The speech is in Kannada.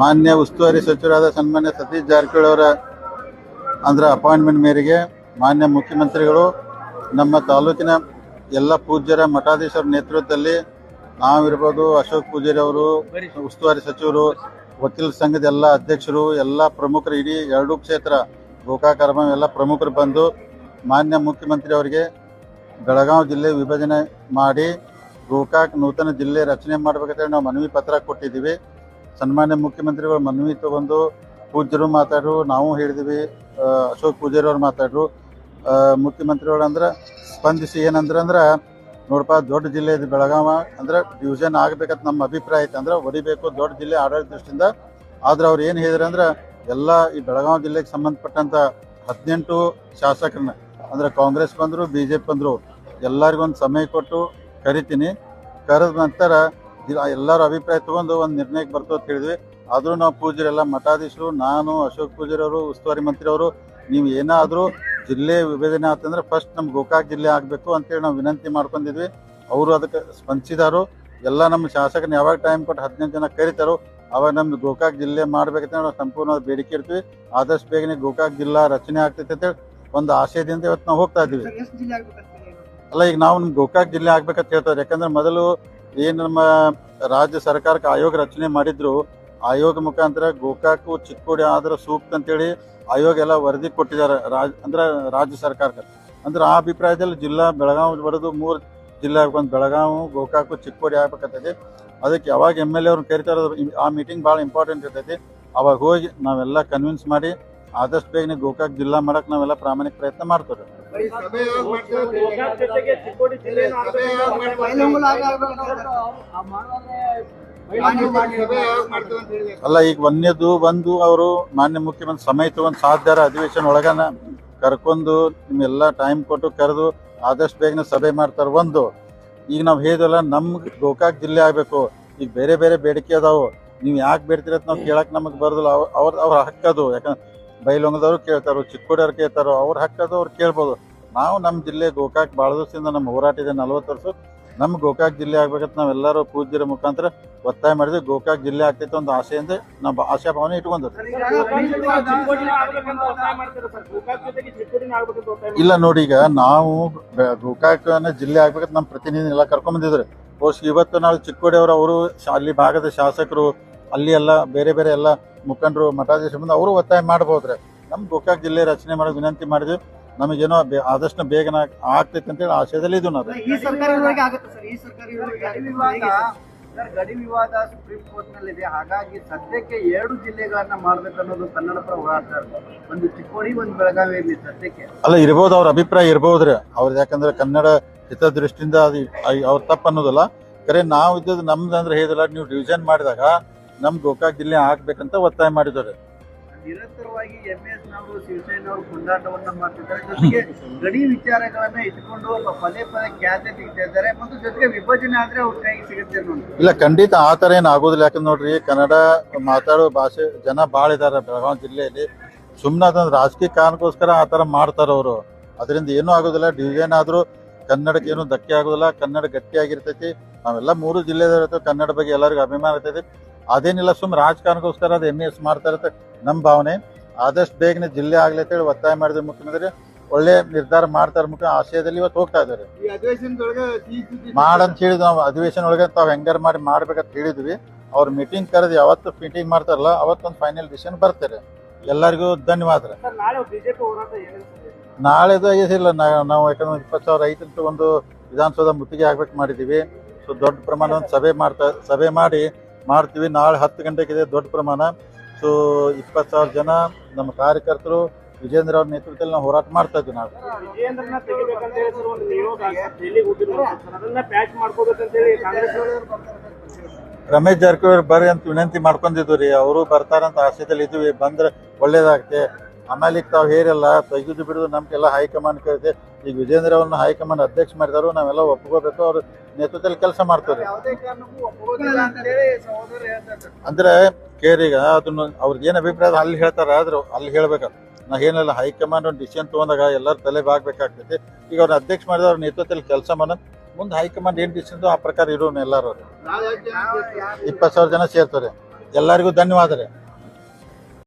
ಮಾನ್ಯ ಉಸ್ತುವಾರಿ ಸಚಿವರಾದ ಸನ್ಮಾನ್ಯ ಸತೀಶ್ ಜಾರಕಿಹೊಳಿ ಅವರ ಅಂದ್ರೆ ಅಪಾಯಿಂಟ್ಮೆಂಟ್ ಮೇರೆಗೆ ಮಾನ್ಯ ಮುಖ್ಯಮಂತ್ರಿಗಳು, ನಮ್ಮ ತಾಲೂಕಿನ ಎಲ್ಲ ಪೂಜ್ಯರ ಮಠಾಧೀಶರ ನೇತೃತ್ವದಲ್ಲಿ ನಾವಿರ್ಬೋದು ಅಶೋಕ್ ಪೂಜಾರಿ ಅವರು, ಉಸ್ತುವಾರಿ ಸಚಿವರು, ವಕೀಲ ಸಂಘದ ಎಲ್ಲ ಅಧ್ಯಕ್ಷರು, ಎಲ್ಲ ಪ್ರಮುಖರು, ಇಡೀ ಎರಡೂ ಕ್ಷೇತ್ರ ಗೋಕಾಕರ್ಮ ಎಲ್ಲ ಪ್ರಮುಖರು ಬಂದು ಮಾನ್ಯ ಮುಖ್ಯಮಂತ್ರಿ ಅವರಿಗೆ ಬೆಳಗಾವಿ ಜಿಲ್ಲೆ ವಿಭಜನೆ ಮಾಡಿ ಗೋಕಾಕ್ ನೂತನ ಜಿಲ್ಲೆ ರಚನೆ ಮಾಡ್ಬೇಕಂತೇಳಿ ನಾವು ಮನವಿ ಪತ್ರ ಕೊಟ್ಟಿದ್ದೀವಿ. ಸನ್ಮಾನ್ಯ ಮುಖ್ಯಮಂತ್ರಿಗಳು ಮನವಿ ತಗೊಂಡು ಪೂಜ್ಯರು ಮಾತಾಡ್ರು, ನಾವು ಹೇಳಿದ್ವಿ ಅಶೋಕ್ ಪೂಜಾರಿ ಅವ್ರು ಮಾತಾಡ್ರು. ಮುಖ್ಯಮಂತ್ರಿಗಳು ಅಂದ್ರೆ ಸ್ಪಂದಿಸಿ ಏನಂದ್ರೆ ಅಂದ್ರೆ ನೋಡಪ್ಪ ದೊಡ್ಡ ಜಿಲ್ಲೆ ಇದು ಬೆಳಗಾವ, ಅಂದ್ರೆ ಡಿವಿಷನ್ ಆಗ್ಬೇಕಂತ ನಮ್ಮ ಅಭಿಪ್ರಾಯ ಐತೆ. ಅಂದ್ರೆ ಹೊಡಿಬೇಕು ದೊಡ್ಡ ಜಿಲ್ಲೆ ಆಡಳಿತ ದೃಷ್ಟಿಯಿಂದ. ಆದ್ರೆ ಅವ್ರು ಏನು ಹೇಳಿದ್ರೆ ಅಂದ್ರೆ, ಎಲ್ಲ ಈ ಬೆಳಗಾವಿ ಜಿಲ್ಲೆಗೆ ಸಂಬಂಧಪಟ್ಟಂತ ಹದಿನೆಂಟು ಶಾಸಕರನ್ನ, ಅಂದ್ರೆ ಕಾಂಗ್ರೆಸ್ ಬಂದ್ರು ಬಿ ಜೆ ಪಿ ಬಂದ್ರು, ಎಲ್ಲರಿಗೊಂದು ಸಮಯ ಕೊಟ್ಟು ಕರಿತೀನಿ. ಕರೆದ ನಂತರ ಎಲ್ಲರ ಅಭಿಪ್ರಾಯ ತಗೊಂಡು ಒಂದು ನಿರ್ಣಯಕ್ಕೆ ಬರ್ತೋ ಅಂತ ಹೇಳಿದ್ವಿ. ಆದರೂ ನಾವು ಪೂಜರೆಲ್ಲ ಮಠಾಧೀಶರು ನಾನು ಅಶೋಕ್ ಪೂಜರವರು ಉಸ್ತುವಾರಿ ಮಂತ್ರಿಯವರು ನೀವು ಏನಾದರೂ ಜಿಲ್ಲೆ ವಿಭಜನೆ ಆತಂದ್ರೆ ಫಸ್ಟ್ ನಮ್ಮ ಗೋಕಾಕ್ ಜಿಲ್ಲೆ ಆಗಬೇಕು ಅಂತೇಳಿ ನಾವು ವಿನಂತಿ ಮಾಡ್ಕೊಂಡಿದ್ವಿ. ಅವರು ಅದಕ್ಕೆ ಸ್ಪಂದಿಸಿದಾರು. ಎಲ್ಲ ನಮ್ಮ ಶಾಸಕನ ಯಾವಾಗ ಟೈಮ್ ಕೊಟ್ಟು ಹದಿನೈದು ಜನ ಕರಿತಾರೋ ಅವಾಗ ನಮ್ದು ಗೋಕಾಕ್ ಜಿಲ್ಲೆ ಮಾಡ್ಬೇಕಂತ ನಾವು ಸಂಪೂರ್ಣ ಬೇಡಿಕೆ ಇರ್ತೀವಿ ಆದಷ್ಟು ಬೇಗನೆ ಗೋಕಾಕ್ ಜಿಲ್ಲಾ ರಚನೆ ಆಗ್ತೈತೆ ಅಂತೇಳಿ ಒಂದು ಆಶಯದಿಂದ ಇವತ್ತು ನಾವು ಹೋಗ್ತಾ ಇದ್ದೀವಿ? ಅಲ್ಲ ಈಗ ನಾವು ನಮ್ಮ ಗೋಕಾಕ್ ಜಿಲ್ಲೆ ಆಗ್ಬೇಕಂತ ಹೇಳ್ತಾರೆ. ಯಾಕಂದ್ರೆ ಮೊದಲು ಏನ್ ನಮ್ಮ ರಾಜ್ಯ ಸರ್ಕಾರಕ್ಕೆ ಆಯೋಗ ರಚನೆ ಮಾಡಿದ್ರು, ಆಯೋಗ ಮುಖಾಂತರ ಗೋಕಾಕು, ಚಿಕ್ಕೋಡಿ ಆದ್ರೆ ಸೂಕ್ತ ಅಂತೇಳಿ ಆಯೋಗ ಎಲ್ಲ ವರದಿ ಕೊಟ್ಟಿದ್ದಾರೆ ರಾಜ್, ಅಂದ್ರೆ ರಾಜ್ಯ ಸರ್ಕಾರಕ್ಕೆ. ಅಂದ್ರೆ ಆ ಅಭಿಪ್ರಾಯದಲ್ಲಿ ಜಿಲ್ಲಾ ಬೆಳಗಾವಿ ಬರೋದು ಮೂರು ಜಿಲ್ಲೆ ಒಂದು ಬೆಳಗಾವಿ, ಗೋಕಾಕು, ಚಿಕ್ಕೋಡಿ ಆಗ್ಬೇಕಾಗ್ತೈತಿ. ಅದಕ್ಕೆ ಯಾವಾಗ ಎಂ ಎಲ್ ಎ ಅವ್ರನ್ನ ಕರಿತಾರೋ ಆ ಮೀಟಿಂಗ್ ಭಾಳ ಇಂಪಾರ್ಟೆಂಟ್ ಇರ್ತೈತಿ. ಅವಾಗ ಹೋಗಿ ನಾವೆಲ್ಲ ಕನ್ವಿನ್ಸ್ ಮಾಡಿ ಆದಷ್ಟು ಬೇಗನೆ ಗೋಕಾಕ್ ಜಿಲ್ಲಾ ಮಾಡಕ್ ನಾವೆಲ್ಲ ಪ್ರಾಮಾಣಿಕ ಪ್ರಯತ್ನ ಮಾಡ್ತೇವೆ. ಅಲ್ಲ, ಈಗ ಒಂದೇದು ಬಂದು ಅವರು ಮಾನ್ಯ ಮುಖ್ಯಮಂತ್ರಿ ಸಮಯ ತಗೊಂಡು ಸಾಧ್ಯರ ಅಧಿವೇಶನ ಒಳಗನ ಕರ್ಕೊಂಡು ನಿಮ್ಮೆಲ್ಲ ಟೈಮ್ ಕೊಟ್ಟು ಕರೆದು ಆದಷ್ಟು ಬೇಗನೆ ಸಭೆ ಮಾಡ್ತಾರೆ ಒಂದು. ಈಗ ನಾವು ಹೇಳಿದ್ವಲ್ಲ ನಮ್ಗೆ ಗೋಕಾಕ್ ಜಿಲ್ಲೆ ಆಗಬೇಕು. ಈಗ ಬೇರೆ ಬೇರೆ ಬೇಡಿಕೆ ಅದಾವು. ನೀವು ಯಾಕೆ ಬೇಡ್ತೀರ ನಾವು ಕೇಳಕ್ ನಮಗೆ ಬರೋದಿಲ್ಲ. ಅವ್ರ ಅವ್ರ ಹಕ್ಕದು ಯಾಕಂದ್ರೆ ಬೈಲೊಂಗದವ್ರು ಕೇಳ್ತಾರೋ ಚಿಕ್ಕೋಡಿಯವ್ರು ಕೇಳ್ತಾರೋ, ಅವ್ರು ಹಕ್ಕದು ಅವ್ರು ಕೇಳ್ಬೋದು. ನಾವು ನಮ್ಮ ಜಿಲ್ಲೆ ಗೋಕಾಕ್ ಭಾಳ ದಿವಸದಿಂದ ನಮ್ಮ ಹೋರಾಟ ಇದೆ, ನಲ್ವತ್ತು ವರ್ಷ. ನಮ್ಮ ಗೋಕಾಕ್ ಜಿಲ್ಲೆ ಆಗ್ಬೇಕಂತ ನಾವೆಲ್ಲರೂ ಪೂಜ್ಯರ ಮುಖಾಂತರ ಒತ್ತಾಯ ಮಾಡಿದ್ವಿ. ಗೋಕಾಕ್ ಜಿಲ್ಲೆ ಆಗ್ತೈತೆ ಒಂದು ಆಸೆಯಿಂದ ನಮ್ಮ ಚಿಕ್ಕೋಡಿನೂ ಆಗ್ಬೇಕಂತ ಒತ್ತಾಯ ಇಲ್ಲ ನೋಡಿ ಈಗ ನಾವು ಗೋಕಾಕ್ ಗೋಕಾಕನ ಜಿಲ್ಲೆ ಆಗ್ಬೇಕಂತ ನಮ್ಮ ಪ್ರತಿನಿಧಿ ಎಲ್ಲ ಕರ್ಕೊಂಡ್ ಬಂದಿದ್ರು. ಇವತ್ತು ನಾವು ಚಿಕ್ಕೋಡಿ ಅವರು ಅವರು ಅಲ್ಲಿ ಭಾಗದ ಶಾಸಕರು ಅಲ್ಲಿ ಎಲ್ಲ ಬೇರೆ ಬೇರೆ ಎಲ್ಲ ಮುಖಂಡರು ಮಠಾಧೀಶ ಬಂದು ಅವರು ಒತ್ತಾಯ ಮಾಡ್ಬೋದ್ರಿ. ನಮ್ಮ ಗೋಕಾಕ್ ಜಿಲ್ಲೆ ರಚನೆ ಮಾಡೋದು ವಿನಂತಿ ಮಾಡಿದ್ವಿ. ನಮಗೇನೋ ಬೆ- ಆದಷ್ಟು ಬೇಗನ ಆಗ್ತೈತೆ ಅಂತೇಳಿ ಆಶಯದಲ್ಲಿ ಇದು ನಾವು. ಸರ್ಕಾರ ಇರುವವರೆಗೆ ಆಗುತ್ತೆ ಸರ್ ಈ ಸರ್ಕಾರ ಇರುವವರೆಗೆ ಗಡಿ ವಿವಾದ ಸರ್? ಗಡಿ ವಿವಾದ ಸುಪ್ರೀಂ ಕೋರ್ಟ್ ನಲ್ಲಿದೆ ಹಾಗಾಗಿ ಸದ್ಯಕ್ಕೆ ಎರಡು ಜಿಲ್ಲೆಗಳನ್ನ ಮಾಡ್ಬೇಕನ್ನೋದು ಕನ್ನಡ ಪರ ಹೋರಾಟ ಒಂದು ಚಿಕ್ಕೋಡಿ ಒಂದು ಬೆಳಗಾವಿಯಲ್ಲಿ ಸದ್ಯಕ್ಕೆ. ಅಲ್ಲ ಇರ್ಬೋದು ಅವ್ರ ಅಭಿಪ್ರಾಯ ಇರ್ಬೋದ್ರಿ. ಅವ್ರದ್ದು ಯಾಕಂದ್ರೆ ಕನ್ನಡ ಹಿತದೃಷ್ಟಿಯಿಂದ ಅದು ಅವ್ರ ತಪ್ಪು ಅನ್ನೋದಲ್ಲ ಕರೆ ನಾವು ಇದ್ದದ್ದು ನಮ್ದು ಅಂದ್ರೆ ಹೇಳಿದಲ್ಲ ನೀವು ಡಿವಿಷನ್ ಮಾಡಿದಾಗ ನಮ್ ಗೋಕಾಕ್ ಜಿಲ್ಲೆ ಆಗ್ಬೇಕಂತ ಒತ್ತಾಯ ಮಾಡಿದ್ದಾರೆ. ನಿರಂತರವಾಗಿ ಎಂ ಎಸ್ ನವರು ಶಿವಸೇನೆಯವರು ಕೊಂಡಾಟವನ್ನ ಮಾಡ್ತಿದ್ದಾರೆ. ಜೊತೆಗೆ ಗಡಿ ವಿಚಾರಗಳನ್ನ ಇಟ್ಕೊಂಡು ಪದೇ ಪದೇ ಖ್ಯಾತೆ ತೆಗಿತಾ ಇದ್ದಾರೆ. ಮತ್ತು ಜೊತೆಗೆ ವಿಭಜನೆ ಆದ್ರೆ ಅವ್ರ ಕೈಗೆ ಸಿಗುತ್ತೆ ಅನ್ನೋದು. ಇಲ್ಲ ಖಂಡಿತ ಆ ಥರ ಏನು ಆಗೋದಿಲ್ಲ. ಯಾಕಂದ್ರೆ ನೋಡ್ರಿ ಕನ್ನಡ ಮಾತಾಡೋ ಭಾಷೆ ಜನ ಬಾಳ ಇದ್ದಾರೆ ಬೆಳಗಾವಿ ಜಿಲ್ಲೆಯಲ್ಲಿ. ಸುಮ್ಮನೆ ಅದೊಂದು ರಾಜಕೀಯ ಕಾರಣಕ್ಕೋಸ್ಕರ ಆ ಥರ ಮಾಡ್ತಾರೆ ಅವರು. ಅದರಿಂದ ಏನೂ ಆಗೋದಿಲ್ಲ. ಡಿವಿಷನ್ ಆದ್ರೂ ಕನ್ನಡಕ್ಕೆ ಏನು ಧಕ್ಕೆ ಆಗೋದಿಲ್ಲ. ಕನ್ನಡ ಗಟ್ಟಿಯಾಗಿರ್ತೈತಿ. ನಾವೆಲ್ಲ ಮೂರು ಜಿಲ್ಲೆದವರ ಕನ್ನಡ ಬಗ್ಗೆ ಎಲ್ಲರಿಗೂ ಅಭಿಮಾನ ಇರ್ತೈತಿ. ಅದೇನಿಲ್ಲ ಸುಮ್ಮನೆ ರಾಜಕಾರಣಕ್ಕೋಸ್ಕರ ಅದು ಎಂ ಎಸ್ ಮಾಡ್ತಾರೆ ಅಂತ ನಮ್ಮ ಭಾವನೆ. ಆದಷ್ಟು ಬೇಗನೆ ಜಿಲ್ಲೆ ಆಗ್ಲಿ ಅಂತೇಳಿ ಒತ್ತಾಯ ಮಾಡಿದ್ರೆ ಮುಖ್ಯಮಂತ್ರಿ. ಒಳ್ಳೆ ನಿರ್ಧಾರ ಮಾಡ್ತಾರೆ ಮುಖ್ಯ ಆಶಯದಲ್ಲಿ ಇವತ್ತು ಹೋಗ್ತಾ ಇದ್ದಾರೆ. ಮಾಡಂತ ಹೇಳಿದ್ವಿ ನಾವು ಅಧಿವೇಶನ ಒಳಗೆ ತಾವು ಹೆಂಗಾರ ಮಾಡಿ ಮಾಡ್ಬೇಕಂತ ಹೇಳಿದ್ವಿ. ಅವ್ರ ಮೀಟಿಂಗ್ ಕರೆದು ಯಾವತ್ತು ಮೀಟಿಂಗ್ ಮಾಡ್ತಾರಲ್ಲ ಅವತ್ತೊಂದು ಫೈನಲ್ ಡಿಸಿಷನ್ ಬರ್ತಾರೆ. ಎಲ್ಲರಿಗೂ ಧನ್ಯವಾದ. ನಾಳೆದು ಇಲ್ಲ. ನಾವು ಯಾಕಂದ್ರೆ ಇಪ್ಪತ್ತು ಸಾವಿರ ಐತಂತ ಒಂದು ವಿಧಾನಸೌಧ ಮುತ್ತಿಗೆ ಆಗ್ಬೇಕು ಮಾಡಿದೀವಿ ಸೊ ದೊಡ್ಡ ಪ್ರಮಾಣ ಒಂದು ಸಭೆ ಮಾಡ್ತಾ ಸಭೆ ಮಾಡಿ ಮಾಡ್ತೀವಿ. ನಾಳೆ ಹತ್ತು ಇದೆ ದೊಡ್ಡ ಪ್ರಮಾಣ. ಸೊ ಇಪ್ಪತ್ತು ಸಾವಿರ ಜನ ನಮ್ಮ ಕಾರ್ಯಕರ್ತರು ವಿಜೇಂದ್ರ ಅವ್ರ ನೇತೃತ್ವದಲ್ಲಿ ನಾವು ಹೋರಾಟ ಮಾಡ್ತಾ ಇದ್ವಿ ನಾವು ರಮೇಶ್ ಜಾರಕಿಹೊಳಿ ಬರ್ರಿ ಅಂತ ವಿನಂತಿ ಮಾಡ್ಕೊಂಡಿದ್ವಿ ರೀ ಅವರು ಬರ್ತಾರಂತ ಆಸೆದಲ್ಲಿ ಇದ್ವಿ ಬಂದ್ರೆ ಒಳ್ಳೇದಾಗತ್ತೆ. ಆಮೇಲೆ ಈಗ ತಾವು ಹೇರಿಲ್ಲ ತೆಗೆದು ಬಿಡುದು ನಮಗೆಲ್ಲ ಹೈಕಮಾಂಡ್ ಕೇಳಿದೆ ಈಗ ವಿಜೇಂದ್ರ ಅವ್ರನ್ನ ಹೈಕಮಾಂಡ್ ಅಧ್ಯಕ್ಷ ಮಾಡಿದಾರು ನಾವೆಲ್ಲ ಒಪ್ಕೋಬೇಕು ಅವ್ರ ನೇತೃತ್ವದಲ್ಲಿ ಕೆಲಸ ಮಾಡ್ತಾರೆ. ಅಂದ್ರೆ ಕೇರಿಗ ಅದನ್ನ ಅವ್ರಿಗೆ ಏನ್ ಅಭಿಪ್ರಾಯ ಅಲ್ಲಿ ಹೇಳ್ತಾರೆ ಆದ್ರೆ ಅಲ್ಲಿ ಹೇಳ್ಬೇಕು ನಾ ಏನಲ್ಲ ಹೈಕಮಾಂಡ್ ಒಂದು ಡಿಸಿಷನ್ ತಗೊಂಡಾಗ ಎಲ್ಲರ ತಲೆ ಬಾಗ್ಬೇಕಾಗ್ತೈತಿ. ಈಗ ಅವ್ರ ಅಧ್ಯಕ್ಷ ಮಾಡಿದ ಅವ್ರ ನೇತೃತ್ವದಲ್ಲಿ ಕೆಲಸ ಮಾಡೋದು ಮುಂದೆ ಹೈಕಮಾಂಡ್ ಏನು ಡಿಸಿಷನ್ ಆ ಪ್ರಕಾರ ಇರೋನು ಎಲ್ಲಾರು? ಇಪ್ಪತ್ತು ಸಾವಿರ ಜನ ಸೇರ್ತಾರೆ. ಎಲ್ಲರಿಗೂ ಧನ್ಯವಾದ ರೀ